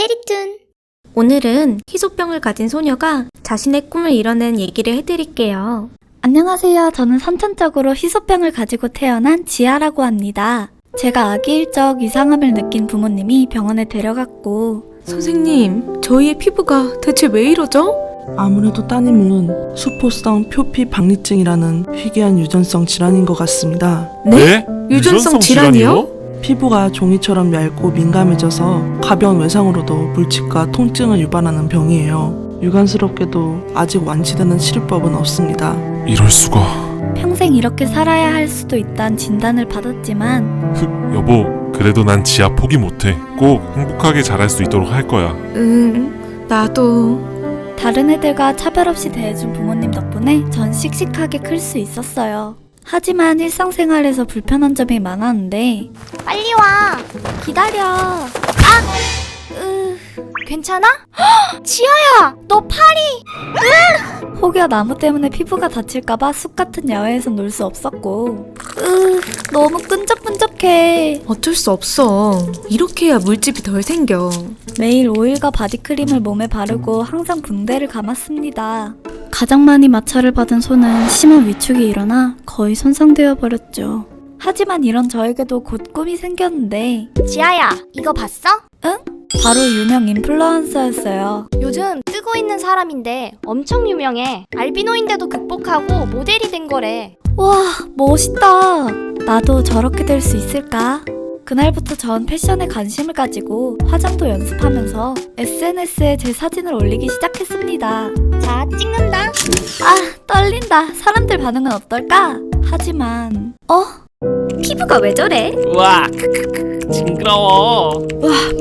체리툰. 오늘은 희소병을 가진 소녀가 자신의 꿈을 이뤄낸 얘기를 해드릴게요. 안녕하세요. 저는 선천적으로 희소병을 가지고 태어난 지아라고 합니다. 제가 아기 일 적 이상함을 느낀 부모님이 병원에 데려갔고 선생님, 저희의 피부가 대체 왜 이러죠? 아무래도 따님은 수포성 표피 박리증이라는 희귀한 유전성 질환인 것 같습니다. 네? 유전성 질환이요? 피부가 종이처럼 얇고 민감해져서 가벼운 외상으로도 물집과 통증을 유발하는 병이에요. 유감스럽게도 아직 완치되는 치료법은 없습니다. 이럴 수가. 평생 이렇게 살아야 할 수도 있다는 진단을 받았지만 흑, 여보, 그래도 난 지아 포기 못해. 꼭 행복하게 자랄 수 있도록 할 거야. 응, 나도. 다른 애들과 차별 없이 대해준 부모님 덕분에 전 씩씩하게 클 수 있었어요. 하지만 일상생활에서 불편한 점이 많았는데 빨리 와. 기다려. 아! 으, 괜찮아? 헉, 지아야, 너 팔이. 혹여 나무 때문에 피부가 다칠까봐 숲 같은 야외에선 놀수 없었고 으, 너무 끈적끈적해. 어쩔 수 없어. 이렇게 해야 물집이 덜 생겨. 매일 오일과 바디크림을 몸에 바르고 항상 붕대를 감았습니다. 가장 많이 마찰을 받은 손은 심한 위축이 일어나 거의 손상되어 버렸죠. 하지만 이런 저에게도 곧 꿈이 생겼는데 지아야, 이거 봤어? 바로 유명 인플루언서였어요. 요즘 뜨고 있는 사람인데 엄청 유명해. 알비노인데도 극복하고 모델이 된 거래. 와, 멋있다. 나도 저렇게 될 수 있을까? 그날부터 전 패션에 관심을 가지고 화장도 연습하면서 SNS에 제 사진을 올리기 시작했습니다. 자, 찍는다. 아, 떨린다. 사람들 반응은 어떨까? 하지만, 어? 피부가 왜 저래? 우와 크크크 징그러워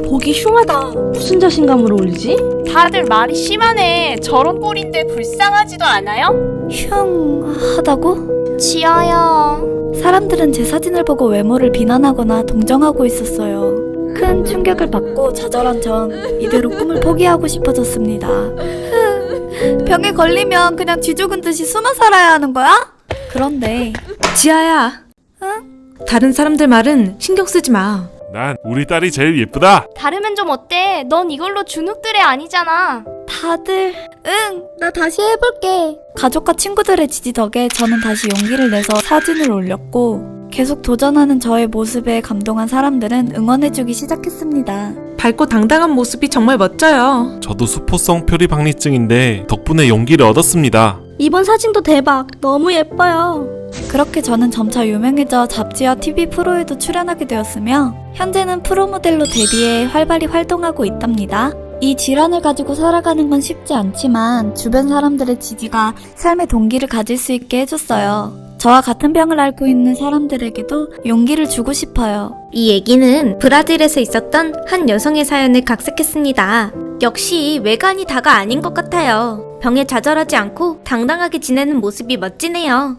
보기 흉하다. 무슨 자신감으로 올리지? 다들 말이 심하네. 저런 꼴인데 불쌍하지도 않아요? 흉, 하다고? 지아야. 사람들은 제 사진을 보고 외모를 비난하거나 동정하고 있었어요. 큰 충격을 받고 좌절한 전 이대로 꿈을 포기하고 싶어졌습니다. 병에 걸리면 그냥 쥐죽은 듯이 숨어 살아야 하는 거야? 그런데 지아야. 응? 다른 사람들 말은 신경 쓰지 마. 난 우리 딸이 제일 예쁘다. 다르면 좀 어때? 넌 이걸로 주눅들애 아니잖아. 다들 응, 나 다시 해볼게. 가족과 친구들의 지지 덕에 저는 다시 용기를 내서 사진을 올렸고 계속 도전하는 저의 모습에 감동한 사람들은 응원해주기 시작했습니다. 밝고 당당한 모습이 정말 멋져요. 저도 수포성 표리 박리증인데 덕분에 용기를 얻었습니다. 이번 사진도 대박. 너무 예뻐요. 그렇게 저는 점차 유명해져 잡지와 TV 프로에도 출연하게 되었으며 현재는 프로모델로 데뷔해 활발히 활동하고 있답니다. 이 질환을 가지고 살아가는 건 쉽지 않지만 주변 사람들의 지지가 삶의 동기를 가질 수 있게 해줬어요. 저와 같은 병을 앓고 있는 사람들에게도 용기를 주고 싶어요. 이 얘기는 브라질에서 있었던 한 여성의 사연을 각색했습니다. 역시 외관이 다가 아닌 것 같아요. 병에 좌절하지 않고 당당하게 지내는 모습이 멋지네요.